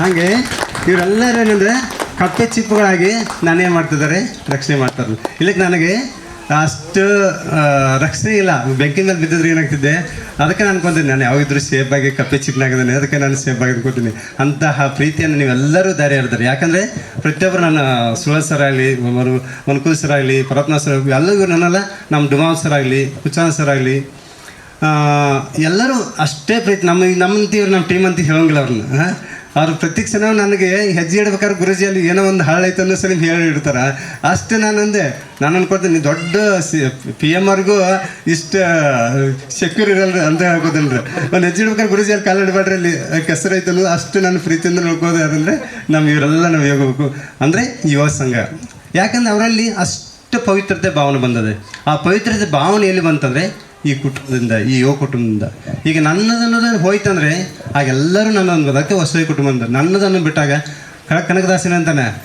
ಹಾಗೆ ಇವರೆಲ್ಲರೂ ಏನಂದರೆ ಕಪ್ಪೆ ಚಿಪ್ಪುಗಳಾಗಿ ನಾನೇ ಮಾಡ್ತಿದ್ದಾರೆ, ರಕ್ಷಣೆ ಮಾಡ್ತಾರೆ. ಇಲ್ಲಕ್ಕೆ ನನಗೆ ಅಷ್ಟು ರಕ್ಷಣೆ ಇಲ್ಲ. ಬೆಂಕಿ ಮೇಲೆ ಬಿದ್ದಿದ್ರೆ ಏನಾಗ್ತಿದ್ದೆ? ಅದಕ್ಕೆ ನಾನು ಅನ್ಕೊಂತೀನಿ. ನಾನು ಯಾವಾಗಿದ್ರು ಸೇಫ್ ಆಗಿ ಕಪ್ಪೆ ಚಿಪ್ಪನಾಗಿದ್ದಾನೆ ಅದಕ್ಕೆ ನಾನು ಸೇಫ್ ಆಗಿ ಅಂದ್ಕೊತೀನಿ ಅಂತಹ ಪ್ರೀತಿಯನ್ನು ನೀವೆಲ್ಲರೂ ದಾರಿ ಎರ್ತಾರೆ ಯಾಕಂದರೆ ಪ್ರತಿಯೊಬ್ಬರು ನನ್ನ ಸುಳ ಸರ್ ಆಗಲಿ ಮನ್ಕುಲ್ ಸರ್ ಆಗಲಿ, ಪರತ್ನ ಸರ್ ಆಗಲಿ, ಎಲ್ಲರಿಗೂ ನನ್ನೆಲ್ಲ, ನಮ್ಮ ಡುಮಾವ್ ಸರ್ ಆಗಲಿ, ಕುಚಾನ್ ಸರ್ ಆಗಲಿ ಎಲ್ಲರೂ ಅಷ್ಟೇ ಪ್ರೀತಿ. ನಮ್ಮ ನಮ್ಮಂತೀವ್ರು ನಮ್ಮ ಟೀಮ್ ಅಂತ ಹೇಳೋಂಗಿಲ್ಲ ಅವ್ರನ್ನ. ಅವ್ರು ಪ್ರತಿ ಕ್ಷಣ ನನಗೆ ಹೆಜ್ಜೆ ಇಡ್ಬೇಕಾದ್ರೆ ಗುರುಜಿ ಅಲ್ಲಿ ಏನೋ ಒಂದು ಹಾಳೈತೆ ಅನ್ನೋ ಸಲ ಹೇಳಿ ಇಡ್ತಾರೆ. ಅಷ್ಟೇ ನಾನು ಅಂದೆ ನಾನು ಅನ್ಕೊಳ್ತೀನಿ ದೊಡ್ಡ ಸಿ ಪಿ ಎಂ ಅವ್ರಿಗೂ ಇಷ್ಟು ಸೆಕ್ಯೂರ್ ಇರಲ್ಲ ಅಂತ ರೀ ಒಂದು ಹೆಜ್ಜೆ ಇಡ್ಬೇಕಾದ್ರೆ ಗುರುಜಿ ಅಲ್ಲಿ ಕಾಲು ಇಡಬೇಡ್ರಿ, ಅಲ್ಲಿ ಕೆಸರು ಐತೆ ಅನ್ನೋದು ಅಷ್ಟು ನಾನು ಪ್ರೀತಿಯಿಂದ ನೋಡ್ಕೋದು ಯಾರಂದರೆ ನಮ್ಮ ಇವರೆಲ್ಲ ನಾವು ಹೋಗಬೇಕು ಅಂದರೆ ಯುವ ಸಂಘ. ಯಾಕಂದ್ರೆ ಅವರಲ್ಲಿ ಅಷ್ಟು ಪವಿತ್ರತೆ ಭಾವನೆ ಬಂದದೆ. ಆ ಪವಿತ್ರತೆ ಭಾವನೆ ಎಲ್ಲಿ ಬಂತಂದರೆ ಈ ಕುಟುಂಬದಿಂದ, ಈ ಯುವ ಕುಟುಂಬದಿಂದ. ಈಗ ನನ್ನದನ್ನೋದು ಹೋಯ್ತಂದ್ರೆ ಆಗೆಲ್ಲರೂ ನನ್ನ ಅದಕ್ಕೆ ಹೊಸ ಕುಟುಂಬ ಅಂದ ನನ್ನದನ್ನು ಬಿಟ್ಟಾಗ ಕನಕದಾಸನ ಅಂತಾನೆ